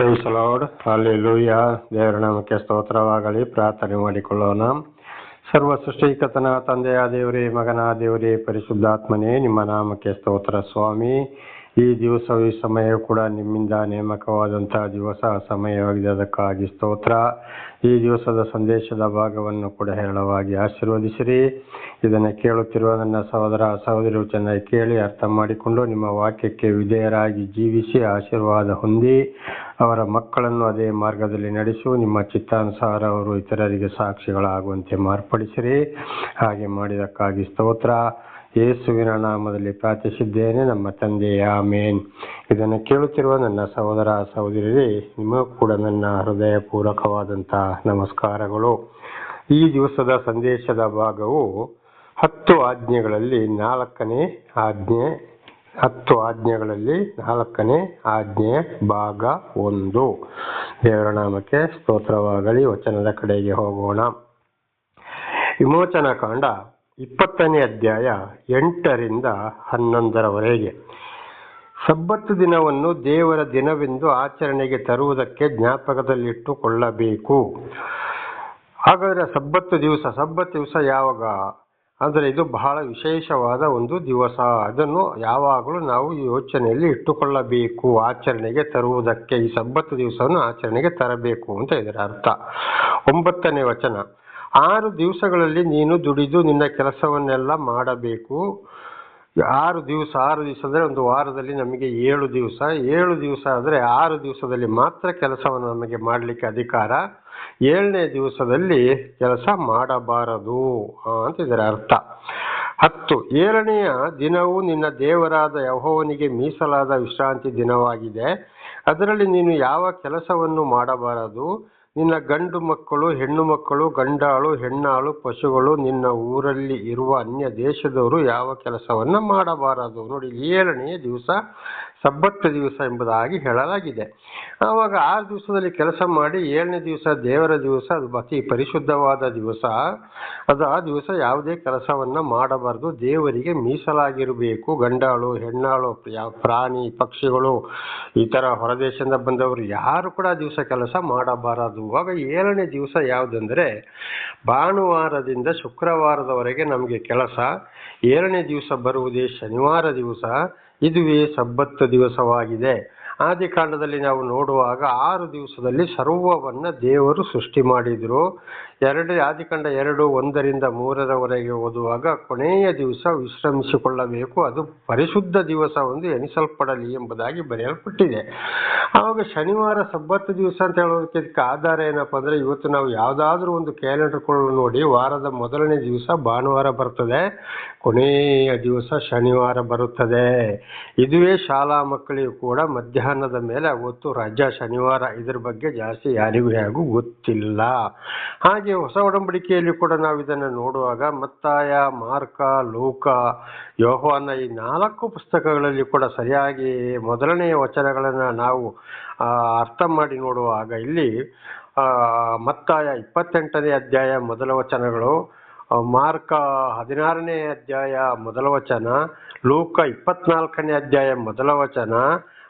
Price lord hallelujah ದೇವರ ನಾಮಕ್ಕೆ ಸ್ತೋತ್ರವಾಗಲಿ. ಪ್ರಾರ್ಥನೆ ಮಾಡಿಕೊಳ್ಳೋಣ. ಸರ್ವ ಸೃಷ್ಟಿಕತನ ತಂದೆಯ ದೇವರೇ, ಮಗನ ದೇವರೇ, ಪರಿಶುದ್ಧಾತ್ಮನೇ, ನಿಮ್ಮ ನಾಮಕ್ಕೆ ಸ್ತೋತ್ರ ಸ್ವಾಮಿ. ಈ ದಿವಸ ಈ ಸಮಯ ಕೂಡ ನಿಮ್ಮಿಂದ ನೇಮಕವಾದಂತಹ ದಿವಸ ಸಮಯವಾಗಿದೆ ಅದಕ್ಕಾಗಿ ಸ್ತೋತ್ರ. ಈ ದಿವಸದ ಸಂದೇಶದ ಭಾಗವನ್ನು ಕೂಡ ಹೇರಳವಾಗಿ ಆಶೀರ್ವದಿಸಿರಿ. ಇದನ್ನು ಕೇಳುತ್ತಿರುವ ನನ್ನ ಸಹೋದರ, ಸಹೋದರಿಯರು ಚೆನ್ನಾಗಿ ಕೇಳಿ ಅರ್ಥ ಮಾಡಿಕೊಂಡು ನಿಮ್ಮ ವಾಕ್ಯಕ್ಕೆ ವಿಧೇಯರಾಗಿ ಜೀವಿಸಿ ಆಶೀರ್ವಾದ ಹೊಂದಿ, ಅವರ ಮಕ್ಕಳನ್ನು ಅದೇ ಮಾರ್ಗದಲ್ಲಿ ನಡೆಸು, ನಿಮ್ಮ ಚಿತ್ತಾನುಸಾರ ಅವರು ಇತರರಿಗೆ ಸಾಕ್ಷಿಗಳಾಗುವಂತೆ ಮಾರ್ಪಡಿಸಿರಿ. ಹಾಗೆ ಮಾಡಿದಕ್ಕಾಗಿ ಸ್ತೋತ್ರ. ಯೇಸುವಿನ ನಾಮದಲ್ಲಿ ಪ್ರಾರ್ಥಿಸಿದ್ದೇನೆ, ನಮ್ಮ ತಂದೆಯ ಮೇನ್ ಇದನ್ನು ಕೇಳುತ್ತಿರುವ ನನ್ನ ಸಹೋದರ ಸಹೋದರಿಯರೇ ನಿಮಗೂ ಕೂಡ ನನ್ನ ಹೃದಯಪೂರ್ವಕವಾದಂತಹ ನಮಸ್ಕಾರಗಳು. ಈ ದಿವಸದ ಸಂದೇಶದ ಭಾಗವು ಹತ್ತು ಆಜ್ಞೆಗಳಲ್ಲಿ ನಾಲ್ಕನೇ ಆಜ್ಞೆ, ಹತ್ತು ಆಜ್ಞೆಗಳಲ್ಲಿ ನಾಲ್ಕನೇ ಆಜ್ಞೆಯ ಭಾಗ ಒಂದು. ದೇವರ ನಾಮಕ್ಕೆ ಸ್ತೋತ್ರವಾಗಲಿ, ವಚನದ ಕಡೆಗೆ ಹೋಗೋಣ. ವಿಮೋಚನಾ ಕಾಂಡ ಇಪ್ಪತ್ತನೇ ಅಧ್ಯಾಯ ಎಂಟರಿಂದ ಹನ್ನೊಂದರವರೆಗೆ. ಸಬ್ಬತ್ತು ದಿನವನ್ನು ದೇವರ ದಿನವೆಂದು ಆಚರಣೆಗೆ ತರುವುದಕ್ಕೆ ಜ್ಞಾಪಕದಲ್ಲಿಟ್ಟುಕೊಳ್ಳಬೇಕು. ಹಾಗಾದರೆ ಸಬ್ಬತ್ತು ದಿವಸ ಸಬ್ಬತ್ತು ದಿವಸ ಯಾವಾಗ? ಅಂದರೆ ಇದು ಬಹಳ ವಿಶೇಷವಾದ ಒಂದು ದಿವಸ. ಅದನ್ನು ಯಾವಾಗಲೂ ನಾವು ಯೋಚನೆಯಲ್ಲಿ ಇಟ್ಟುಕೊಳ್ಳಬೇಕು. ಆಚರಣೆಗೆ ತರುವುದಕ್ಕೆ ಈ ಸಬ್ಬತ್ತು ದಿವಸವನ್ನು ಆಚರಣೆಗೆ ತರಬೇಕು ಅಂತ ಇದರ ಅರ್ಥ. ಒಂಬತ್ತನೇ ವಚನ. ಆರು ದಿವಸಗಳಲ್ಲಿ ನೀನು ದುಡಿದು ನಿನ್ನ ಕೆಲಸವನ್ನೆಲ್ಲ ಮಾಡಬೇಕು. ಆರು ದಿವಸ ಆರು ದಿವಸ ಅಂದರೆ ಒಂದು ವಾರದಲ್ಲಿ ನಮಗೆ ಏಳು ದಿವಸ. ಏಳು ದಿವಸ ಆದರೆ ಆರು ದಿವಸದಲ್ಲಿ ಮಾತ್ರ ಕೆಲಸವನ್ನು ನಮಗೆ ಮಾಡಲಿಕ್ಕೆ ಅಧಿಕಾರ. ಏಳನೇ ದಿವಸದಲ್ಲಿ ಕೆಲಸ ಮಾಡಬಾರದು ಅಂತ ಇದರ ಅರ್ಥ. ಹತ್ತು, ಏಳನೆಯ ದಿನವು ನಿನ್ನ ದೇವರಾದ ಯಹೋವನಿಗೆ ಮೀಸಲಾದ ವಿಶ್ರಾಂತಿ ದಿನವಾಗಿದೆ. ಅದರಲ್ಲಿ ನೀನು ಯಾವ ಕೆಲಸವನ್ನು ಮಾಡಬಾರದು? ನಿನ್ನ ಗಂಡು ಮಕ್ಕಳು, ಹೆಣ್ಣು ಮಕ್ಕಳು, ಗಂಡಾಳು, ಹೆಣ್ಣಾಳು, ಪಶುಗಳು, ನಿನ್ನ ಊರಲ್ಲಿ ಇರುವ ಅನ್ಯ ದೇಶದವರು ಯಾವ ಕೆಲಸವನ್ನ ಮಾಡಬಾರದು? ನೋಡಿ ಏಳನೆಯ ದಿವಸ ಸಬ್ಬತ್ತ ದಿವಸ ಎಂಬುದಾಗಿ ಹೇಳಲಾಗಿದೆ. ಆವಾಗ ಆರು ದಿವಸದಲ್ಲಿ ಕೆಲಸ ಮಾಡಿ ಏಳನೇ ದಿವಸ ದೇವರ ದಿವಸ, ಅದು ಅತಿ ಪರಿಶುದ್ಧವಾದ ದಿವಸ. ಅದು ಆ ದಿವಸ ಯಾವುದೇ ಕೆಲಸವನ್ನು ಮಾಡಬಾರದು. ದೇವರಿಗೆ ಮೀಸಲಾಗಿರಬೇಕು. ಗಂಡಾಳು, ಹೆಣ್ಣಾಳು ಪ್ರಾಣಿ, ಪಕ್ಷಿಗಳು ಈ ಥರ ಹೊರದೇಶದಿಂದ ಬಂದವರು ಯಾರು ಕೂಡ ದಿವಸ ಕೆಲಸ ಮಾಡಬಾರದು. ಆಗ ಏಳನೇ ದಿವಸ ಯಾವುದಂದ್ರೆ, ಭಾನುವಾರದಿಂದ ಶುಕ್ರವಾರದವರೆಗೆ ನಮಗೆ ಕೆಲಸ. ಏಳನೇ ದಿವಸ ಬರುವುದೇ ಶನಿವಾರ ದಿವಸ. ಇದುವೇ ಸಬ್ಬತ್ತು ದಿವಸವಾಗಿದೆ. ಆದಿಕಾಂಡದಲ್ಲಿ ನಾವು ನೋಡುವಾಗ ಆರು ದಿವಸದಲ್ಲಿ ಸರ್ವವನ್ನ ದೇವರು ಸೃಷ್ಟಿ ಮಾಡಿದರು. ಎರಡು ಆದಿಕಾಂಡ ಎರಡು, ಒಂದರಿಂದ ಮೂರರವರೆಗೆ ಓದುವಾಗ ಕೊನೆಯ ದಿವಸ ವಿಶ್ರಮಿಸಿಕೊಳ್ಳಬೇಕು. ಅದು ಪರಿಶುದ್ಧ ದಿವಸ ಒಂದು ಎನಿಸಲ್ಪಡಲಿ ಎಂಬುದಾಗಿ ಬರೆಯಲ್ಪಟ್ಟಿದೆ. ಆವಾಗ ಶನಿವಾರ ಸಬ್ಬತ್ತು ದಿವಸ ಅಂತ ಹೇಳೋದಕ್ಕೆ ಆಧಾರ ಏನಪ್ಪ ಅಂದರೆ ಇವತ್ತು ನಾವು ಯಾವುದಾದ್ರೂ ಒಂದು ಕ್ಯಾಲೆಂಡರ್ ನೋಡಿ ವಾರದ ಮೊದಲನೇ ದಿವಸ ಭಾನುವಾರ ಬರ್ತದೆ. ಕೊನೆಯ ದಿವಸ ಶನಿವಾರ ಬರುತ್ತದೆ. ಇದುವೇ ಶಾಲಾ ಮಕ್ಕಳಿಗೂ ಕೂಡ ಮಧ್ಯಾಹ್ನದ ಮೇಲೆ ಅವತ್ತು ರಾಜ್ಯ ಶನಿವಾರ ಇದರ ಬಗ್ಗೆ ಜಾಸ್ತಿ ಯಾರಿಗೂ ಹೇಗೂ ಗೊತ್ತಿಲ್ಲ. ಹಾಗೆ ಹೊಸ ಒಡಂಬಡಿಕೆಯಲ್ಲಿ ಕೂಡ ನಾವು ಇದನ್ನು ನೋಡುವಾಗ ಮತ್ತಾಯ, ಮಾರ್ಕ, ಲೋಕ, ಯೋಹಾನ ಈ ನಾಲ್ಕು ಪುಸ್ತಕಗಳಲ್ಲಿ ಕೂಡ ಸರಿಯಾಗಿ ಮೊದಲನೆಯ ವಚನಗಳನ್ನು ನಾವು ಅರ್ಥ ಮಾಡಿ ನೋಡುವಾಗ ಇಲ್ಲಿ ಮತ್ತಾಯ ಇಪ್ಪತ್ತೆಂಟನೇ ಅಧ್ಯಾಯ ಮೊದಲ ವಚನಗಳು ಮಾರ್ಕ ಹದಿನಾರನೇ ಅಧ್ಯಾಯ ಮೊದಲ ವಚನ, ಲೂಕ ಇಪ್ಪತ್ನಾಲ್ಕನೇ ಅಧ್ಯಾಯ ಮೊದಲ ವಚನ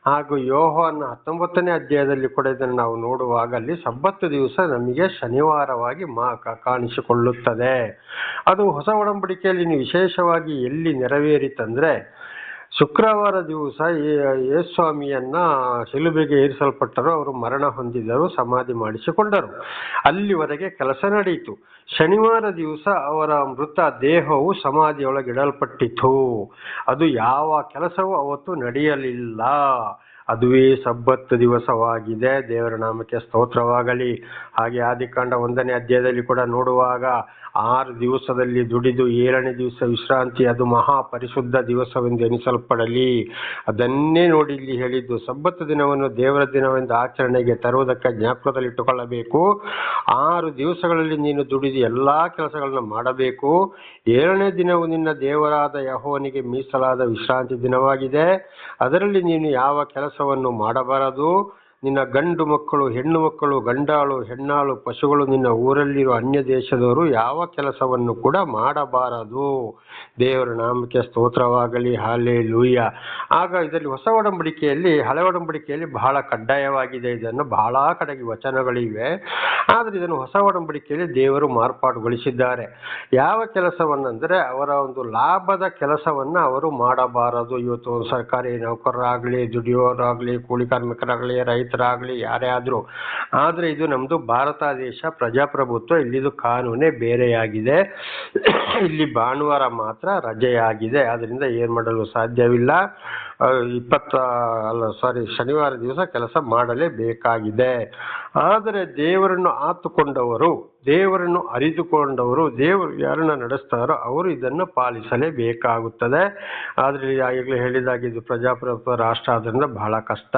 ಹಾಗೂ ಯೋಹಾನ ಹತ್ತೊಂಬತ್ತನೇ ಅಧ್ಯಾಯದಲ್ಲಿ ಕೂಡ ಇದನ್ನು ನಾವು ನೋಡುವಾಗ ಅಲ್ಲಿ ಸಬ್ಬತ್ತು ದಿವಸ ನಮಗೆ ಶನಿವಾರವಾಗಿ ಮಾ ಕಾಣಿಸಿಕೊಳ್ಳುತ್ತದೆ. ಅದು ಹೊಸ ಒಡಂಬಡಿಕೆಯಲ್ಲಿ ವಿಶೇಷವಾಗಿ ಎಲ್ಲಿ ನೆರವೇರಿತಂದ್ರೆ, ಶುಕ್ರವಾರ ದಿವಸ ಯೇಸ್ವಾಮಿಯನ್ನ ಶಿಲುಬೆಗೆ ಏರಿಸಲ್ಪಟ್ಟರು, ಅವರು ಮರಣ ಹೊಂದಿದರು ಸಮಾಧಿ ಮಾಡಿಸಿಕೊಂಡರು. ಅಲ್ಲಿವರೆಗೆ ಕೆಲಸ ನಡೆಯಿತು. ಶನಿವಾರ ದಿವಸ ಅವರ ಮೃತ ದೇಹವು ಸಮಾಧಿಯೊಳಗಿಡಲ್ಪಟ್ಟಿತು ಅದು ಯಾವ ಕೆಲಸವೂ ಅವತ್ತು ನಡೆಯಲಿಲ್ಲ. ಅದುವೇ ಸಬ್ಬತ್ತು ದಿವಸವಾಗಿದೆ. ದೇವರ ನಾಮಕ್ಕೆ ಸ್ತೋತ್ರವಾಗಲಿ. ಹಾಗೆ ಆದಿಕಾಂಡ ಒಂದನೇ ಅಧ್ಯಾಯದಲ್ಲಿ ಕೂಡ ನೋಡುವಾಗ ಆರು ದಿವಸದಲ್ಲಿ ದುಡಿದು ಏಳನೇ ದಿವಸ ವಿಶ್ರಾಂತಿ, ಅದು ಮಹಾ ಪರಿಶುದ್ಧ ದಿವಸವೆಂದು ಎನಿಸಲ್ಪಡಲಿ ಅದನ್ನೇ ನೋಡಿ ಇಲ್ಲಿ ಹೇಳಿದ್ದು ಸಬ್ಬತ್ತು ದಿನವನ್ನು ದೇವರ ದಿನವೆಂದು ಆಚರಣೆಗೆ ತರುವುದಕ್ಕೆ ಜ್ಞಾಪಕದಲ್ಲಿಟ್ಟುಕೊಳ್ಳಬೇಕು. ಆರು ದಿವಸಗಳಲ್ಲಿ ನೀನು ದುಡಿದು ಎಲ್ಲ ಕೆಲಸಗಳನ್ನು ಮಾಡಬೇಕು. ಏಳನೇ ದಿನವು ನಿನ್ನ ದೇವರಾದ ಯಹೋವನಿಗೆ ಮೀಸಲಾದ ವಿಶ್ರಾಂತಿ ದಿನವಾಗಿದೆ. ಅದರಲ್ಲಿ ನೀನು ಯಾವ ಕೆಲಸವನ್ನು ಮಾಡಬಾರದು. ನಿನ್ನ ಗಂಡು ಮಕ್ಕಳು, ಹೆಣ್ಣು ಮಕ್ಕಳು, ಗಂಡಾಳು, ಹೆಣ್ಣಾಳು, ಪಶುಗಳು ನಿನ್ನ ಊರಲ್ಲಿರುವ ಅನ್ಯ ದೇಶದವರು ಯಾವ ಕೆಲಸವನ್ನು ಕೂಡ ಮಾಡಬಾರದು. ದೇವರ ನಾಮಕ್ಕೆ ಸ್ತೋತ್ರವಾಗಲಿ ಹಾಲೆ ಲೂಯ್ಯ ಆಗ ಇದರಲ್ಲಿ ಹೊಸ ಒಡಂಬಡಿಕೆಯಲ್ಲಿ, ಹಳೆ ಒಡಂಬಡಿಕೆಯಲ್ಲಿ ಬಹಳ ಕಡ್ಡಾಯವಾಗಿದೆ. ಇದನ್ನು ಬಹಳ ಕಡೆಗೆ ವಚನಗಳಿವೆ. ಆದರೆ ಇದನ್ನು ಹೊಸ ಒಡಂಬಡಿಕೆಯಲ್ಲಿ ದೇವರು ಮಾರ್ಪಾಡುಗೊಳಿಸಿದ್ದಾರೆ. ಯಾವ ಕೆಲಸವನ್ನಂದರೆ ಅವರ ಒಂದು ಲಾಭದ ಕೆಲಸವನ್ನು ಅವರು ಮಾಡಬಾರದು. ಇವತ್ತು ಸರ್ಕಾರಿ ನೌಕರರಾಗಲಿ, ದುಡಿಯೋರಾಗಲಿ, ಕೂಲಿ ಕಾರ್ಮಿಕರಾಗಲಿ ರೈತರಾಗಲಿ ಯಾರೇ ಆದರೂ. ಆದರೆ ಇದು ನಮ್ಮದು ಭಾರತ ದೇಶ, ಪ್ರಜಾಪ್ರಭುತ್ವ, ಇಲ್ಲಿದು ಕಾನೂನೇ ಬೇರೆಯಾಗಿದೆ. ಇಲ್ಲಿ ಭಾನುವಾರ ಮಾತ್ರ ರಜೆಯಾಗಿದೆ. ಅದರಿಂದ ಏನು ಮಾಡಲು ಸಾಧ್ಯವಿಲ್ಲ. ಇಪ್ಪತ್ತ, ಅಲ್ಲ ಸಾರಿ ಶನಿವಾರ ದಿವಸ ಕೆಲಸ ಮಾಡಲೇಬೇಕಾಗಿದೆ. ಆದರೆ ದೇವರನ್ನು ಆತುಕೊಂಡವರು, ದೇವರನ್ನು ಅರಿತುಕೊಂಡವರು ದೇವರು ಯಾರನ್ನ ನಡೆಸ್ತಾರೋ ಅವರು ಇದನ್ನು ಪಾಲಿಸಲೇಬೇಕಾಗುತ್ತದೆ. ಆದರೆ ಈಗಾಗಲೇ ಹೇಳಿದಾಗೆ ಇದು ಪ್ರಜಾಪ್ರಭುತ್ವ ರಾಷ್ಟ್ರ, ಆದ್ದರಿಂದ ಬಹಳ ಕಷ್ಟ.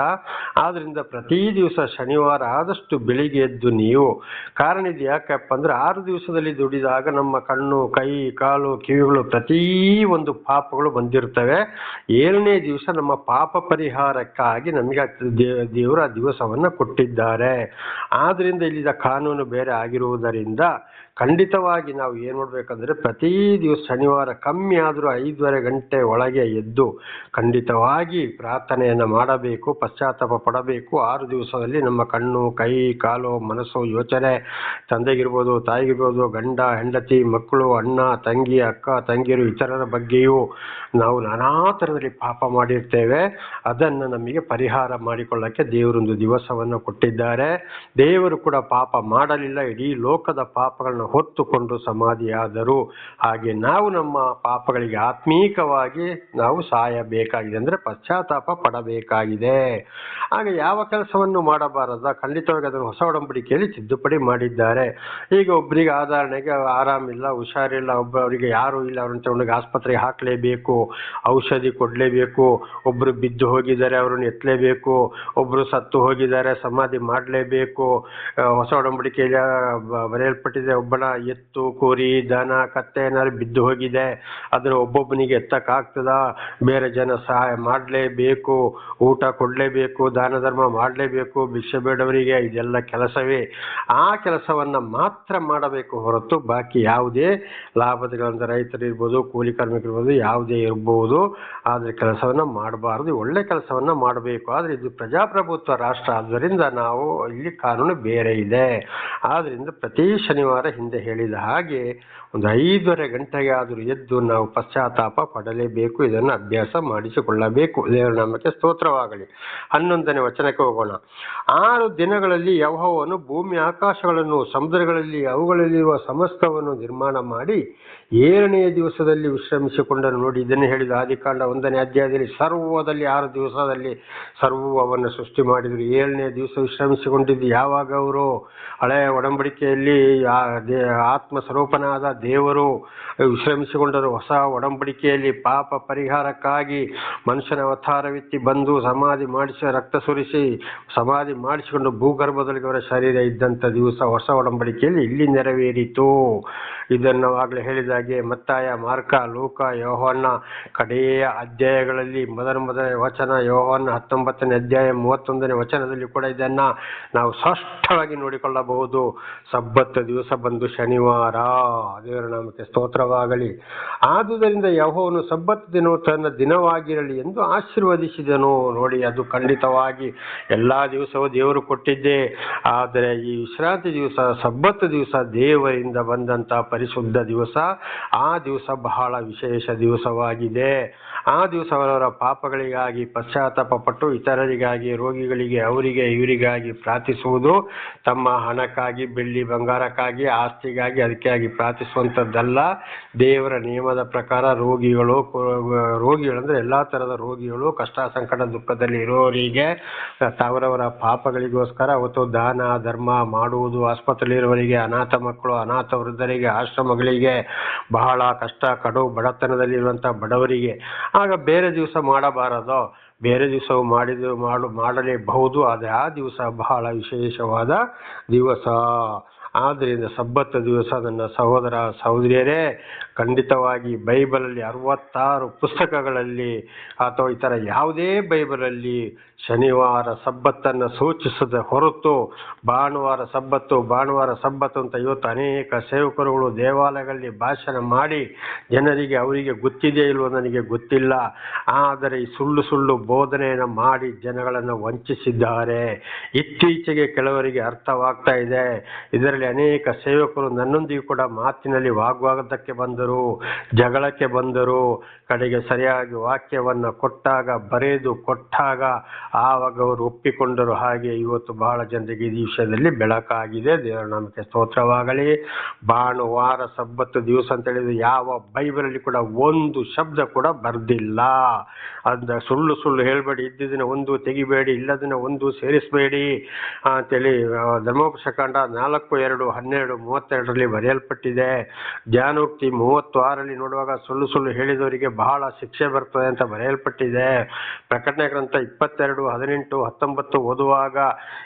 ಆದ್ದರಿಂದ ಪ್ರತಿ ದಿವಸ ಶನಿವಾರ ಆದಷ್ಟು ಬೆಳಿಗ್ಗೆ ಎದ್ದು ನೀವು, ಕಾರಣ ಇದು ಯಾಕಪ್ಪ ಅಂದ್ರೆ ಆರು ದಿವಸದಲ್ಲಿ ದುಡಿದಾಗ ನಮ್ಮ ಕಣ್ಣು, ಕೈ, ಕಾಲು, ಕಿವಿಗಳು ಪ್ರತಿ ಒಂದು ಪಾಪಗಳು ಬಂದಿರ್ತವೆ ಏಳನೇ ದಿವಸ ನಮ್ಮ ಪಾಪ ಪರಿಹಾರಕ್ಕಾಗಿ ನಮಗೆ ದೇವರ ದಿವಸವನ್ನ ಕೊಟ್ಟಿದ್ದಾರೆ. ಆದ್ರಿಂದ ಇಲ್ಲಿದ ಕಾನೂನು ಬೇರೆ ಆಗಿರುವುದರಿಂದ ಖಂಡಿತವಾಗಿ ನಾವು ಏನು ಮಾಡ್ಬೇಕಂದ್ರೆ ಪ್ರತಿ ದಿವಸ ಶನಿವಾರ ಕಮ್ಮಿ ಆದರೂ ಐದೂವರೆ ಗಂಟೆ ಒಳಗೆ ಎದ್ದು ಖಂಡಿತವಾಗಿ ಪ್ರಾರ್ಥನೆಯನ್ನು ಮಾಡಬೇಕು, ಪಶ್ಚಾತ್ತಾಪ ಪಡಬೇಕು. ಆರು ದಿವಸದಲ್ಲಿ ನಮ್ಮ ಕಣ್ಣು, ಕೈ, ಕಾಲು, ಮನಸ್ಸು, ಯೋಚನೆ, ತಂದೆಗಿರ್ಬೋದು, ತಾಯಿಗಿರ್ಬೋದು, ಗಂಡ, ಹೆಂಡತಿ, ಮಕ್ಕಳು, ಅಣ್ಣ, ತಂಗಿ, ಅಕ್ಕ, ತಂಗಿಯರು ಇತರರ ಬಗ್ಗೆಯೂ ನಾವು ನಾನಾ ಥರದಲ್ಲಿ ಪಾಪ ಮಾಡಿರ್ತೇವೆ. ಅದನ್ನು ನಮಗೆ ಪರಿಹಾರ ಮಾಡಿಕೊಳ್ಳಕ್ಕೆ ದೇವರೊಂದು ದಿವಸವನ್ನು ಕೊಟ್ಟಿದ್ದಾರೆ. ದೇವರು ಕೂಡ ಪಾಪ ಮಾಡಲಿಲ್ಲ. ಇಡೀ ಲೋಕದ ಪಾಪಗಳನ್ನು ಹೊತ್ತುಕೊಂಡು ಸಮಾಧಿಯಾದರು ಹಾಗೆ ನಾವು ನಮ್ಮ ಪಾಪಗಳಿಗೆ ಆತ್ಮೀಕವಾಗಿ ನಾವು ಸಾಯಬೇಕಾಗಿದೆ ಅಂದರೆ ಪಶ್ಚಾತ್ತಾಪ ಪಡಬೇಕಾಗಿದೆ. ಹಾಗೆ ಯಾವ ಕೆಲಸವನ್ನು ಮಾಡಬಾರದ? ಖಂಡಿತವಾಗಿ ಅದನ್ನು ಹೊಸ ಒಡಂಬಡಿಕೆಯಲ್ಲಿ ತಿದ್ದುಪಡಿ ಮಾಡಿದ್ದಾರೆ. ಈಗ ಒಬ್ಬರಿಗೆ ಆಧಾರಣೆಗೆ ಆರಾಮಿಲ್ಲ, ಹುಷಾರಿಲ್ಲ, ಒಬ್ಬರಿಗೆ ಯಾರು ಇಲ್ಲ ಅವ್ರನ್ನ ತಗೊಂಡೋಗಿ ಆಸ್ಪತ್ರೆಗೆ ಹಾಕಲೇಬೇಕು, ಔಷಧಿ ಕೊಡಲೇಬೇಕು ಒಬ್ಬರು ಬಿದ್ದು ಹೋಗಿದ್ದಾರೆ, ಅವ್ರನ್ನ ಎತ್ತಲೇಬೇಕು ಒಬ್ಬರು ಸತ್ತು ಹೋಗಿದ್ದಾರೆ, ಸಮಾಧಿ ಮಾಡಲೇಬೇಕು ಹೊಸ ಒಡಂಬಡಿಕೆಯಲ್ಲಿ ಬರೆಯಲ್ಪಟ್ಟಿದೆ ಬ- ಒಬ್ಬನ ಎತ್ತು ಕುರಿ ದನ ಕತ್ತೆ ಏನಾದ್ರು ಬಿದ್ದು ಹೋಗಿದೆ, ಆದರೆ ಒಬ್ಬೊಬ್ಬನಿಗೆ ಎತ್ತಕ್ಕಾಗ್ತದ? ಬೇರೆ ಜನ ಸಹಾಯ ಮಾಡಲೇಬೇಕು, ಊಟ ಕೊಡಲೇಬೇಕು, ದಾನ ಧರ್ಮ ಮಾಡಲೇಬೇಕು, ಭಿಕ್ಷೆ ಬೇಡವರಿಗೆ ಇದೆಲ್ಲ ಕೆಲಸವೇ. ಆ ಕೆಲಸವನ್ನ ಮಾತ್ರ ಮಾಡಬೇಕು ಹೊರತು ಬಾಕಿ ಯಾವುದೇ ಲಾಭದಗಳಂದ ರೈತರು ಇರ್ಬೋದು, ಕೂಲಿ ಕಾರ್ಮಿಕರಿರ್ಬೋದು ಯಾವುದೇ ಇರ್ಬೋದು. ಆದರೆ ಕೆಲಸವನ್ನ ಮಾಡಬಾರದು, ಒಳ್ಳೆ ಕೆಲಸವನ್ನ ಮಾಡಬೇಕು. ಆದರೆ ಇದು ಪ್ರಜಾಪ್ರಭುತ್ವ ರಾಷ್ಟ್ರ, ಆದ್ದರಿಂದ ನಾವು ಇಲ್ಲಿ ಕಾನೂನು ಬೇರೆ ಇದೆ. ಆದ್ದರಿಂದ ಪ್ರತಿ ಶನಿವಾರ ಹಿಂದೆ ಹೇಳಿದ ಹಾಗೆ ಒಂದು ಐದೂವರೆ ಗಂಟೆಗೆ ಆದರೂ ಎದ್ದು ನಾವು ಪಶ್ಚಾತ್ತಾಪ ಪಡಲೇಬೇಕು, ಇದನ್ನು ಅಭ್ಯಾಸ ಮಾಡಿಸಿಕೊಳ್ಳಬೇಕು. ದೇವರ ಸ್ತೋತ್ರವಾಗಲಿ. ಹನ್ನೊಂದನೇ ವಚನಕ್ಕೆ ಹೋಗೋಣ. ಆರು ದಿನಗಳಲ್ಲಿ ಯಹೋವನು ಭೂಮಿ, ಆಕಾಶಗಳನ್ನು, ಸಮುದ್ರಗಳಲ್ಲಿ, ಅವುಗಳಲ್ಲಿರುವ ಸಮಸ್ತವನ್ನು ನಿರ್ಮಾಣ ಮಾಡಿ ಏಳನೆಯ ದಿವಸದಲ್ಲಿ ವಿಶ್ರಮಿಸಿಕೊಂಡನು. ನೋಡಿ, ಇದನ್ನು ಹೇಳಿದ ಆದಿಕಾಂಡ ಒಂದನೇ ಅಧ್ಯಾಯದಲ್ಲಿ, ಸರ್ವದಲ್ಲಿ, ಆರು ದಿವಸದಲ್ಲಿ ಸರ್ವವನ್ನು ಸೃಷ್ಟಿ ಮಾಡಿದರು. ಏಳನೇ ದಿವಸ ವಿಶ್ರಮಿಸಿಕೊಂಡಿದ್ದು ಯಾವಾಗ ಅವರು? ಹಳೆಯ ಒಡಂಬಡಿಕೆಯಲ್ಲಿ ಆತ್ಮ ಸ್ವರೂಪನಾದ ದೇವರು ವಿಶ್ರಮಿಸಿಕೊಂಡರು ಹೊಸ ಒಡಂಬಡಿಕೆಯಲ್ಲಿ ಪಾಪ ಪರಿಹಾರಕ್ಕಾಗಿ ಮನುಷ್ಯನ ಅವತಾರವೆತ್ತಿ ಬಂದು ಸಮಾಧಿ ಮಾಡಿಸಿ ರಕ್ತ ಸುರಿಸಿ ಸಮಾಧಿ ಮಾಡಿಸಿಕೊಂಡು ಭೂಗರ್ಭದಲ್ಲಿ ಅವರ ಶರೀರ ಇದ್ದಂಥ ದಿವಸ ಹೊಸ ಒಡಂಬಡಿಕೆಯಲ್ಲಿ ಇಲ್ಲಿ ನೆರವೇರಿತು. ಇದನ್ನು ಆಗಲೇ ಹೇಳಿದಾಗೆ ಮತ್ತಾಯ, ಮಾರ್ಕ, ಲೋಕ ಯೋಹನ್ನ ಕಡೆಯ ಅಧ್ಯಾಯಗಳಲ್ಲಿ ಮೊದಲ ಮೊದಲ ವಚನ ಯೋಹನ್ನ ಹತ್ತೊಂಬತ್ತನೇ ಅಧ್ಯಾಯ ಮೂವತ್ತೊಂದನೇ ವಚನದಲ್ಲಿ ಕೂಡ ಇದನ್ನು ನಾವು ಸ್ಪಷ್ಟವಾಗಿ ನೋಡಿಕೊಳ್ಳಬಹುದು. ಸಬ್ಬತ್ತ ದಿವಸ ಬಂದು ಶನಿವಾರ ದೇವರ ನಾಮಕ್ಕೆ ಸ್ತೋತ್ರವಾಗಲಿ. ಆದುದರಿಂದ ಯಹೋವನು ಸಬ್ಬತ್ ದಿನವು ತನ್ನ ದಿನವಾಗಿರಲಿ ಎಂದು ಆಶೀರ್ವದಿಸಿದನು. ನೋಡಿ, ಅದು ಖಂಡಿತವಾಗಿ ಎಲ್ಲ ದಿವಸವೂ ದೇವರು ಕೊಟ್ಟಿದ್ದೆ. ಆದರೆ ಈ ವಿಶ್ರಾಂತಿ ದಿವಸ ಸಬ್ಬತ್ತು ದಿವಸ ದೇವರಿಂದ ಬಂದಂತ ಪರಿಶುದ್ಧ ದಿವಸ, ಆ ದಿವಸ ಬಹಳ ವಿಶೇಷ ದಿವಸವಾಗಿದೆ. ಆ ದಿವಸ ಅವರವರ ಪಾಪಗಳಿಗಾಗಿ ಪಶ್ಚಾತ್ತಾಪ ಪಟ್ಟು ಇತರರಿಗಾಗಿ, ರೋಗಿಗಳಿಗೆ, ಅವರಿಗೆ, ಇವರಿಗಾಗಿ ಪ್ರಾರ್ಥಿಸುವುದು, ತಮ್ಮ ಹಣಕ್ಕಾಗಿ, ಬೆಳ್ಳಿ ಬಂಗಾರಕ್ಕಾಗಿ ಆಸ್ತಿಗಾಗಿ ಅದಕ್ಕಾಗಿ ಪ್ರಾರ್ಥಿಸುವಂಥದ್ದಲ್ಲ. ದೇವರ ನಿಯಮದ ಪ್ರಕಾರ ರೋಗಿಗಳು ರೋಗಿಗಳು ರೋಗಿಗಳಂದ್ರೆ ಎಲ್ಲಾ ತರದ ರೋಗಿಗಳು ಕಷ್ಟ, ಸಂಕಟ, ದುಃಖದಲ್ಲಿ ಇರೋರಿಗೆ ತಾವರವರ ಪಾಪಗಳಿಗೋಸ್ಕರ ಅವತ್ತು ದಾನ, ಧರ್ಮ ಮಾಡುವುದು. ಆಸ್ಪತ್ರೆಯಲ್ಲಿರುವವರಿಗೆ, ಅನಾಥ ಮಕ್ಕಳು, ಅನಾಥ ವೃದ್ಧರಿಗೆ, ಆಶ್ರಮಗಳಿಗೆ ಬಹಳ ಕಷ್ಟ, ಕಡು ಬಡತನದಲ್ಲಿರುವಂಥ ಬಡವರಿಗೆ. ಆಗ ಬೇರೆ ದಿವಸ ಮಾಡಬಾರದು. ಬೇರೆ ದಿವಸವು ಮಾಡಿದ ಮಾಡು, ಮಾಡಲೇಬಹುದು. ಆದರೆ ಆ ದಿವಸ ಬಹಳ ವಿಶೇಷವಾದ ದಿವಸ. ಆದ್ದರಿಂದ ಸಬ್ಬತ್ತ ದಿವಸ ನನ್ನ ಸಹೋದರ ಸಹೋದರಿಯರೇ ಖಂಡಿತವಾಗಿ ಬೈಬಲಲ್ಲಿ ಅರವತ್ತಾರು ಪುಸ್ತಕಗಳಲ್ಲಿ ಅಥವಾ ಇತರ ಯಾವುದೇ ಬೈಬಲಲ್ಲಿ ಶನಿವಾರ ಸಬ್ಬತ್ತನ್ನು ಸೂಚಿಸದ ಹೊರತು ಭಾನುವಾರ ಸಬ್ಬತ್ತು ಭಾನುವಾರ ಸಬ್ಬತ್ತು ಅಂತ ಇವತ್ತು ಅನೇಕ ಸೇವಕರುಗಳು ದೇವಾಲಯಗಳಲ್ಲಿ ಭಾಷಣ ಮಾಡಿ ಜನರಿಗೆ ಅವರಿಗೆ ಗೊತ್ತಿದೆ ಇಲ್ವೋ ನನಗೆ ಗೊತ್ತಿಲ್ಲ. ಆದರೆ ಈ ಸುಳ್ಳು ಸುಳ್ಳು ಬೋಧನೆಯನ್ನು ಮಾಡಿ ಜನಗಳನ್ನು ವಂಚಿಸಿದ್ದಾರೆ. ಇತ್ತೀಚೆಗೆ ಕೆಲವರಿಗೆ ಅರ್ಥವಾಗ್ತಾ ಇದೆ. ಇದರಲ್ಲಿ ಅನೇಕ ಸೇವಕರು ನನ್ನೊಂದಿಗೆ ಕೂಡ ಮಾತಿನಲ್ಲಿ ವಾಗ್ವಾದಕ್ಕೆ ಬಂದರು, ಜಗಳಕ್ಕೆ ಬಂದರು ಕಡೆಗೆ ಸರಿಯಾಗಿ ವಾಕ್ಯವನ್ನು ಕೊಟ್ಟಾಗ, ಬರೆದು ಕೊಟ್ಟಾಗ ಆವಾಗ ಅವರು ಒಪ್ಪಿಕೊಂಡರು. ಹಾಗೆ ಇವತ್ತು ಬಹಳ ಜನರಿಗೆ ಈ ವಿಷಯದಲ್ಲಿ ಬೆಳಕಾಗಿದೆ. ದೇವರ ನಮಗೆ ಸ್ತೋತ್ರವಾಗಲಿ. ಭಾನುವಾರ ಸಬ್ಬತ್ತು ದಿವಸ ಅಂತ ಹೇಳಿದ್ರೆ ಯಾವ ಬೈಬಲಲ್ಲಿ ಕೂಡ ಒಂದು ಶಬ್ದ ಕೂಡ ಬರ್ದಿಲ್ಲ. ಅಂದ ಸುಳ್ಳು ಸುಳ್ಳು ಹೇಳಬೇಡಿ, ಇದ್ದಿದ್ದನ್ನ ಒಂದು ತೆಗಿಬೇಡಿ, ಇಲ್ಲದನ್ನ ಒಂದು ಸೇರಿಸಬೇಡಿ ಅಂತೇಳಿ ಧರ್ಮೋಪಶಕಾಂಡ ನಾಲ್ಕು, ಎರಡು, ಹನ್ನೆರಡು, ಮೂವತ್ತೆರಡರಲ್ಲಿ ಬರೆಯಲ್ಪಟ್ಟಿದೆ. ಜ್ಞಾನೋಕ್ತಿ ಮೂವತ್ತು ಆರಲ್ಲಿ ನೋಡುವಾಗ ಸುಳ್ಳು ಸುಳ್ಳು ಹೇಳಿದವರಿಗೆ ಬಹಳ ಶಿಕ್ಷೆ ಬರ್ತದೆ ಅಂತ ಬರೆಯಲ್ಪಟ್ಟಿದೆ. ಪ್ರಕಟಣೆ ಗ್ರಂಥ ಇಪ್ಪತ್ತೆರಡು, ಹದಿನೆಂಟು, ಹತ್ತೊಂಬತ್ತು ಓದುವಾಗ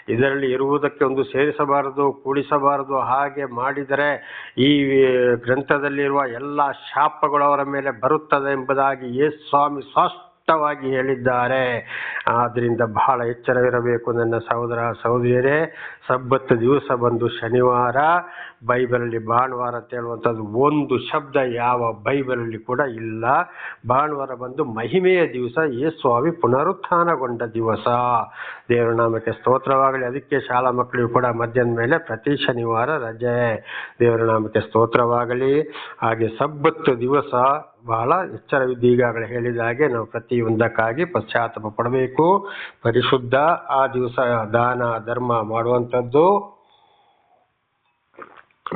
ಇದರಲ್ಲಿ ಇರುವುದಕ್ಕೆ ಒಂದು ಸೇರಿಸಬಾರದು, ಕೂಡಿಸಬಾರದು, ಹಾಗೆ ಮಾಡಿದರೆ ಈ ಗ್ರಂಥದಲ್ಲಿರುವ ಎಲ್ಲ ಶಾಪಗಳು ಅವರ ಮೇಲೆ ಬರುತ್ತದೆ ಎಂಬುದಾಗಿ ಯೇಸ್ವಾಮಿ ಸ್ವಾಮಿ ಸ್ಪಷ್ಟವಾಗಿ ಹೇಳಿದ್ದಾರೆ. ಆದ್ದರಿಂದ ಬಹಳ ಎಚ್ಚರವಿರಬೇಕು ನನ್ನ ಸಹೋದರ ಸಹೋದರಿಯರೇ. ಸಬ್ಬತ್ತು ದಿವಸ ಬಂದು ಶನಿವಾರ. ಬೈಬಲಲ್ಲಿ ಭಾನುವಾರ ಅಂತ ಹೇಳುವಂಥದ್ದು ಒಂದು ಶಬ್ದ ಯಾವ ಬೈಬಲಲ್ಲಿ ಕೂಡ ಇಲ್ಲ. ಭಾನುವಾರ ಬಂದು ಮಹಿಮೆಯ ದಿವಸ ಯೇಸ್ವಾಮಿ ಪುನರುತ್ಥಾನಗೊಂಡ ದಿವಸ. ದೇವರ ನಾಮಕ್ಕೆ ಸ್ತೋತ್ರವಾಗಲಿ. ಅದಕ್ಕೆ ಶಾಲಾ ಮಕ್ಕಳಿಗೂ ಕೂಡ ಮಧ್ಯಾಹ್ನ ಮೇಲೆ ಪ್ರತಿ ಶನಿವಾರ ರಜೆ. ದೇವರ ನಾಮಕ್ಕೆ ಸ್ತೋತ್ರವಾಗಲಿ. ಹಾಗೆ ಸಬ್ಬತ್ತು ದಿವಸ ಬಹಳ ಎಚ್ಚರವಿದ್ದು ಈಗಾಗಲೇ ಹೇಳಿದ ಹಾಗೆ ನಾವು ಪ್ರತಿಯೊಂದಕ್ಕಾಗಿ ಪಶ್ಚಾತ್ತಾಪ ಪಡಬೇಕು. ಪರಿಶುದ್ಧ ಆ ದಿವಸ ದಾನ, ಧರ್ಮ ಮಾಡುವಂಥದ್ದು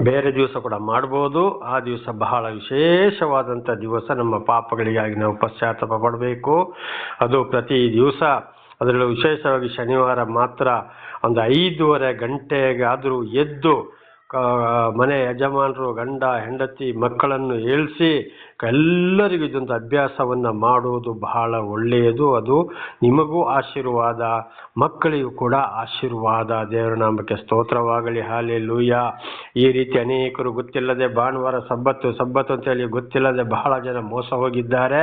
ಬೇರೆ ದಿವಸ ಕೂಡ ಮಾಡ್ಬೋದು. ಆ ದಿವಸ ಬಹಳ ವಿಶೇಷವಾದಂಥ ದಿವಸ ನಮ್ಮ ಪಾಪಗಳಿಗಾಗಿ ನಾವು ಪಶ್ಚಾತ್ತಾಪ ಪಡಬೇಕು. ಅದು ಪ್ರತಿ ದಿವಸ, ಅದರಲ್ಲೂ ವಿಶೇಷವಾಗಿ ಶನಿವಾರ ಮಾತ್ರ ಒಂದು ಐದೂವರೆ ಗಂಟೆಗಾದರೂ ಎದ್ದು ಮನೆ ಯಜಮಾನರು, ಗಂಡ, ಹೆಂಡತಿ, ಮಕ್ಕಳನ್ನು ಏಳಿಸಿ ಎಲ್ಲರಿಗೂ ಇದೊಂದು ಅಭ್ಯಾಸವನ್ನು ಮಾಡುವುದು ಬಹಳ ಒಳ್ಳೆಯದು. ಅದು ನಿಮಗೂ ಆಶೀರ್ವಾದ, ಮಕ್ಕಳಿಗೂ ಕೂಡ ಆಶೀರ್ವಾದ. ದೇವರ ನಾಮಕ್ಕೆ ಸ್ತೋತ್ರವಾಗಲಿ. ಹಾಲೆ ಲೂಯ ಈ ರೀತಿ ಅನೇಕರು ಗೊತ್ತಿಲ್ಲದೆ ಭಾನುವಾರ ಸಬ್ಬತ್ತು ಸಬ್ಬತ್ತು ಅಂತೇಳಿ ಗೊತ್ತಿಲ್ಲದೆ ಬಹಳ ಜನ ಮೋಸ ಹೋಗಿದ್ದಾರೆ.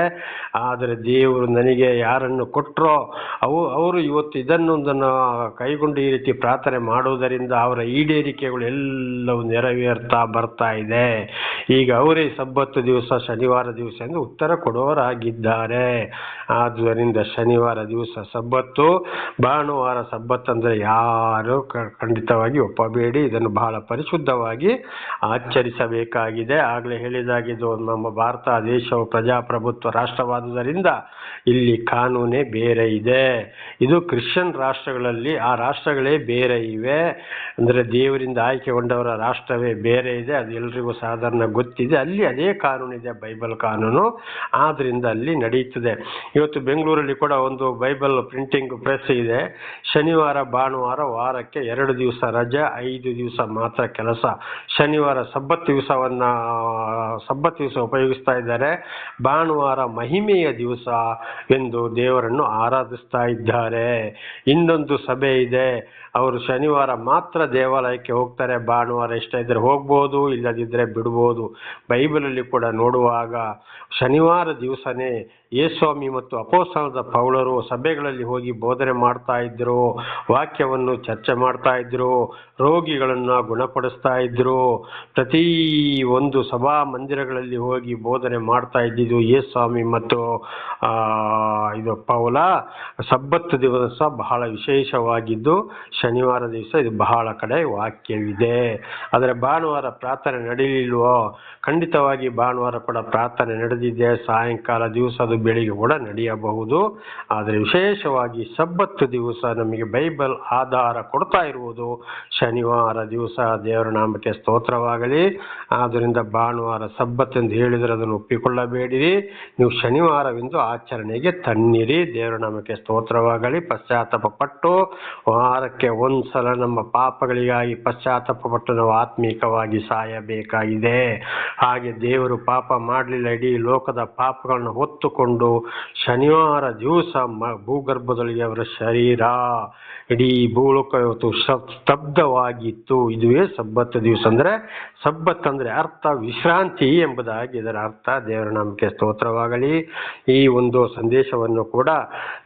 ಆದರೆ ದೇವರು ನನಗೆ ಯಾರನ್ನು ಕೊಟ್ಟರೋ ಅವು, ಅವರು ಇವತ್ತು ಇದನ್ನೊಂದನ್ನು ಕೈಗೊಂಡು ಈ ರೀತಿ ಪ್ರಾರ್ಥನೆ ಮಾಡುವುದರಿಂದ ಅವರ ಈಡೇರಿಕೆಗಳು ಎಲ್ಲವೂ ನೆರವೇರ್ತಾ ಬರ್ತಾ ಇದೆ. ಈಗ ಅವರೇ ಸಬ್ಬತ್ತು ದಿವಸ ಶನಿವಾರ ದಿವಸ ಎಂದು ಉತ್ತರ ಕೊಡೋರಾಗಿದ್ದಾರೆ ಆದ್ದರಿಂದ ಶನಿವಾರ ದಿವಸ ಸಬ್ಬತ್ತು, ಭಾನುವಾರ ಸಬ್ಬತ್ತು ಅಂದರೆ ಯಾರು ಖಂಡಿತವಾಗಿ ಒಪ್ಪಬೇಡಿ. ಇದನ್ನು ಬಹಳ ಪರಿಶುದ್ಧವಾಗಿ ಆಚರಿಸಬೇಕಾಗಿದೆ. ಆಗಲೇ ಹೇಳಿದಾಗಿದ್ದು, ನಮ್ಮ ಭಾರತ ದೇಶವು ಪ್ರಜಾಪ್ರಭುತ್ವ ರಾಷ್ಟ್ರವಾದುದರಿಂದ ಇಲ್ಲಿ ಕಾನೂನೇ ಬೇರೆ ಇದೆ. ಇದು ಕ್ರಿಶ್ಚಿಯನ್ ರಾಷ್ಟ್ರಗಳಲ್ಲಿ, ಆ ರಾಷ್ಟ್ರಗಳೇ ಬೇರೆ ಇವೆ. ಅಂದರೆ ದೇವರಿಂದ ಆಯ್ಕೆಗೊಂಡವರ ರಾಷ್ಟ್ರವೇ ಬೇರೆ ಇದೆ. ಅದು ಎಲ್ರಿಗೂ ಸಾಧಾರಣ ಗೊತ್ತಿದೆ. ಅಲ್ಲಿ ಅದೇ ಕಾನೂನಿದೆ. ಬೈಬಲ್ ಕಾನೂನು ಆದ್ರಿಂದ ಅಲ್ಲಿ ನಡೆಯುತ್ತದೆ. ಇವತ್ತು ಬೆಂಗಳೂರಲ್ಲಿ ಕೂಡ ಒಂದು ಬೈಬಲ್ ಪ್ರಿಂಟಿಂಗ್ ಪ್ರೆಸ್ ಇದೆ. ಶನಿವಾರ, ಭಾನುವಾರ ವಾರಕ್ಕೆ ಎರಡು ದಿವಸ ರಜೆ, ಐದು ದಿವಸ ಮಾತ್ರ ಕೆಲಸ. ಶನಿವಾರ ಸಬ್ಬತ್ ದಿವಸವನ್ನ, ಸಬ್ಬತ್ ದಿವಸ ಉಪಯೋಗಿಸ್ತಾ ಇದ್ದಾರೆ. ಭಾನುವಾರ ಮಹಿಮೆಯ ದಿವಸ ಎಂದು ದೇವರನ್ನು ಆರಾಧಿಸ್ತಾ ಇದ್ದಾರೆ. ಇನ್ನೊಂದು ಸಭೆ ಇದೆ. ಅವರು ಶನಿವಾರ ಮಾತ್ರ ದೇವಾಲಯಕ್ಕೆ ಹೋಗ್ತಾರೆ. ಭಾನುವಾರ ಇಷ್ಟ ಇದ್ರೆ ಹೋಗ್ಬೋದು ಇಲ್ಲದಿದ್ದರೆ ಬಿಡ್ಬೋದು. ಬೈಬಲಲ್ಲಿ ಕೂಡ ನೋಡುವಾಗ ಶನಿವಾರ ದಿವಸನೇ ಯೇಸ್ವಾಮಿ ಮತ್ತು ಅಪೋಸ್ತಲದ ಪೌಳರು ಸಭೆಗಳಲ್ಲಿ ಹೋಗಿ ಬೋಧನೆ ಮಾಡ್ತಾ ಇದ್ರು, ವಾಕ್ಯವನ್ನು ಚರ್ಚೆ ಮಾಡ್ತಾ ಇದ್ರು, ರೋಗಿಗಳನ್ನು ಗುಣಪಡಿಸ್ತಾ ಇದ್ರು. ಪ್ರತಿ ಒಂದು ಸಭಾ ಮಂದಿರಗಳಲ್ಲಿ ಹೋಗಿ ಬೋಧನೆ ಮಾಡ್ತಾ ಇದ್ದಿದ್ದು ಯೇಸ್ವಾಮಿ ಮತ್ತು ಇದು ಪೌಲ. ಸಬ್ಬತ್ ದಿವಸ ಬಹಳ ವಿಶೇಷವಾಗಿದ್ದು, ಶನಿವಾರ ದಿವಸ ಇದು ಬಹಳ ಕಡೆ ವಾಕ್ಯವಿದೆ. ಆದರೆ ಭಾನುವಾರ ಪ್ರಾರ್ಥನೆ ನಡೆಯಲಿಲ್ವೋ ಖಂಡಿತವಾಗಿ ಭಾನುವಾರ ಕೂಡ ಪ್ರಾರ್ಥನೆ ನಡೆದಿದೆ. ಸಾಯಂಕಾಲ ದಿವಸ ಅದು ಬೆಳಿಗ್ಗೆ ಕೂಡ ನಡೆಯಬಹುದು. ಆದರೆ ವಿಶೇಷವಾಗಿ ಸಬ್ಬತ್ತು ದಿವಸ ನಮಗೆ ಬೈಬಲ್ ಆಧಾರ ಕೊಡ್ತಾ ಇರುವುದು. ಶನಿವಾರ ದಿವಸ ದೇವರ ನಾಮಕ್ಕೆ ಸ್ತೋತ್ರವಾಗಲಿ. ಆದ್ದರಿಂದ ಭಾನುವಾರ ಸಬ್ಬತ್ ಎಂದು ಹೇಳಿದರೆ ಅದನ್ನು ಒಪ್ಪಿಕೊಳ್ಳಬೇಡಿರಿ. ನೀವು ಶನಿವಾರವೆಂದು ಆಚರಣೆಗೆ ತನ್ನಿರಿ. ದೇವರ ನಾಮಕ್ಕೆ ಸ್ತೋತ್ರವಾಗಲಿ. ಪಶ್ಚಾತ್ತಾಪ ಪಟ್ಟು ವಾರಕ್ಕೆ ಒಂದ್ಸಲ ನಮ್ಮ ಪಾಪಗಳಿಗಾಗಿ ಪಶ್ಚಾತ್ತಾಪ ಪಟ್ಟು ನಾವು ಆತ್ಮೀಕವಾಗಿ ಸಾಯಬೇಕಾಗಿದೆ. ಹಾಗೆ ದೇವರು ಪಾಪ ಮಾಡಲಿಲ್ಲ. ಇಡೀ ಲೋಕದ ಪಾಪಗಳನ್ನು ಹೊತ್ತುಕೊಂಡು ಮಾಡಿಕೊಂಡು ಶನಿವಾರ ದಿವಸ ಮ, ಭೂಗರ್ಭದೊಳಗೆ ಅವರ ಶರೀರ ಇಡೀ ಭೂಲೋಕ ಇವತ್ತು ಸ್ತಬ್ಧವಾಗಿತ್ತು. ಇದುವೇ ಸಬ್ಬತ್ ದಿವಸ. ಅಂದ್ರೆ ಸಬ್ಬತ್ ಅಂದ್ರೆ ಅರ್ಥ ವಿಶ್ರಾಂತಿ ಎಂಬುದಾಗಿ ಇದರ ಅರ್ಥ. ದೇವರ ನಾಮಕ್ಕೆ ಸ್ತೋತ್ರವಾಗಲಿ. ಈ ಒಂದು ಸಂದೇಶವನ್ನು ಕೂಡ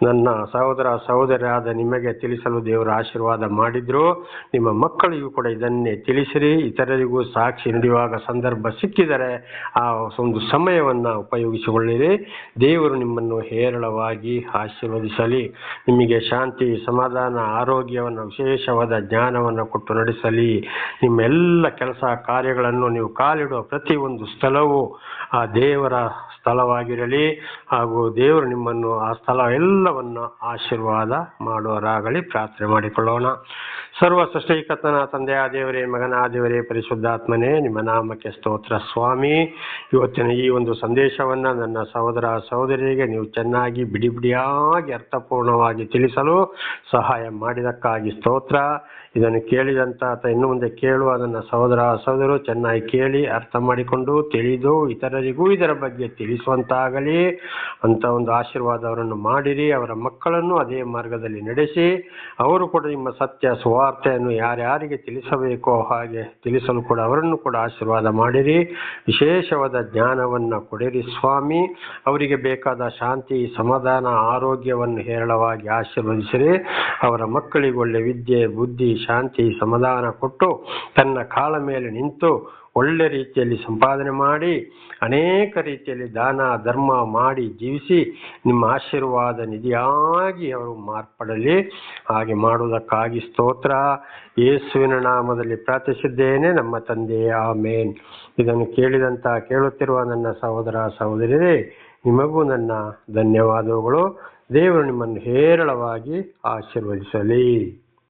ನನ್ನ ಸಹೋದರ ಸಹೋದರಿಯಾದ ನಿಮಗೆ ತಿಳಿಸಲು ದೇವರ ಆಶೀರ್ವಾದ ಮಾಡಿದ್ರು. ನಿಮ್ಮ ಮಕ್ಕಳಿಗೂ ಕೂಡ ಇದನ್ನೇ ತಿಳಿಸಿರಿ. ಇತರರಿಗೂ ಸಾಕ್ಷಿ ನಡೆಯುವಾಗ ಸಂದರ್ಭ ಸಿಕ್ಕಿದರೆ ಆ ಒಂದು ಸಮಯವನ್ನು ಉಪಯೋಗಿಸಿಕೊಳ್ಳಿರಿ. ದೇವರು ನಿಮ್ಮನ್ನು ಹೇರಳವಾಗಿ ಆಶೀರ್ವದಿಸಲಿ. ನಿಮಗೆ ಶಾಂತಿ, ಸಮಾಧಾನ, ಆರೋಗ್ಯವನ್ನು, ವಿಶೇಷವಾದ ಜ್ಞಾನವನ್ನು ಕೊಟ್ಟು ನಡೆಸಲಿ. ನಿಮ್ಮೆಲ್ಲ ಕೆಲಸ ಕಾರ್ಯಗಳನ್ನು ನೀವು ಕಾಲಿಡುವ ಪ್ರತಿಯೊಂದು ಸ್ಥಳವು ಆ ದೇವರ ಸ್ಥಳವಾಗಿರಲಿ. ಹಾಗೂ ದೇವರು ನಿಮ್ಮನ್ನು ಆ ಸ್ಥಳ ಎಲ್ಲವನ್ನು ಆಶೀರ್ವಾದ ಮಾಡುವರಾಗಲಿ. ಪ್ರಾರ್ಥನೆ ಮಾಡಿಕೊಳ್ಳೋಣ. ಸರ್ವ ಸೃಷ್ಟಿಕರ್ತನ ತಂದೆಯ ದೇವರೇ, ಮಗನ ದೇವರೇ, ಪರಿಶುದ್ಧಾತ್ಮನೇ, ನಿಮ್ಮ ನಾಮಕ್ಕೆ ಸ್ತೋತ್ರ. ಸ್ವಾಮಿ, ಇವತ್ತಿನ ಈ ಒಂದು ಸಂದೇಶವನ್ನ ನನ್ನ ಸಹೋದರ ಸಹೋದರಿಯರಿಗೆ ನೀವು ಚೆನ್ನಾಗಿ ಬಿಡಿ ಬಿಡಿಯಾಗಿ ಅರ್ಥಪೂರ್ಣವಾಗಿ ತಿಳಿಸಲು ಸಹಾಯ ಮಾಡಿದಕ್ಕಾಗಿ ಸ್ತೋತ್ರ. ಇದನ್ನು ಕೇಳಿದಂತ ಅಥವಾ ಇನ್ನು ಮುಂದೆ ಕೇಳುವ ನನ್ನ ಸಹೋದರ ಸಹೋದರರು ಚೆನ್ನಾಗಿ ಕೇಳಿ ಅರ್ಥ ಮಾಡಿಕೊಂಡು ತಿಳಿದು ಇತರರಿಗೂ ಇದರ ಬಗ್ಗೆ ತಿಳಿಸುವಂತಾಗಲಿ. ಅಂತ ಒಂದು ಆಶೀರ್ವಾದ ಅವರನ್ನು ಮಾಡಿರಿ. ಅವರ ಮಕ್ಕಳನ್ನು ಅದೇ ಮಾರ್ಗದಲ್ಲಿ ನಡೆಸಿ. ಅವರು ಕೂಡ ನಿಮ್ಮ ಸತ್ಯ ಸುವಾರ್ತೆಯನ್ನು ಯಾರ್ಯಾರಿಗೆ ತಿಳಿಸಬೇಕೋ ಹಾಗೆ ತಿಳಿಸಲು ಕೂಡ ಅವರನ್ನು ಕೂಡ ಆಶೀರ್ವಾದ ಮಾಡಿರಿ. ವಿಶೇಷವಾದ ಜ್ಞಾನವನ್ನು ಕೊಡಿರಿ ಸ್ವಾಮಿ. ಅವರಿಗೆ ಬೇಕಾದ ಶಾಂತಿ, ಸಮಾಧಾನ, ಆರೋಗ್ಯವನ್ನು ಹೇರಳವಾಗಿ ಆಶೀರ್ವದಿಸಿರಿ. ಅವರ ಮಕ್ಕಳಿಗೆ ಒಳ್ಳೆ ವಿದ್ಯೆ, ಬುದ್ಧಿ, ಶಾಂತಿ, ಸಮಾಧಾನ ಕೊಟ್ಟು ತನ್ನ ಕಾಲ ಮೇಲೆ ನಿಂತು ಒಳ್ಳೆ ರೀತಿಯಲ್ಲಿ ಸಂಪಾದನೆ ಮಾಡಿ, ಅನೇಕ ರೀತಿಯಲ್ಲಿ ದಾನ, ಧರ್ಮ ಮಾಡಿ ಜೀವಿಸಿ ನಿಮ್ಮ ಆಶೀರ್ವಾದ ನಿಧಿಯಾಗಿ ಅವರು ಮಾರ್ಪಡಲಿ. ಹಾಗೆ ಮಾಡುವುದಕ್ಕಾಗಿ ಸ್ತೋತ್ರ. ಯೇಸುವಿನ ನಾಮದಲ್ಲಿ ಪ್ರಾರ್ಥಿಸಿದ್ದೇನೆ. ನಮ್ಮ ತಂದೆಯ ಮೇನ್ ಇದನ್ನು ಕೇಳಿದಂತ ಕೇಳುತ್ತಿರುವ ನನ್ನ ಸಹೋದರ ಸಹೋದರಿಯರೇ ನಿಮಗೂ ನನ್ನ ಧನ್ಯವಾದಗಳು. ದೇವರು ನಿಮ್ಮನ್ನು ಹೇರಳವಾಗಿ ಆಶೀರ್ವದಿಸಲಿ.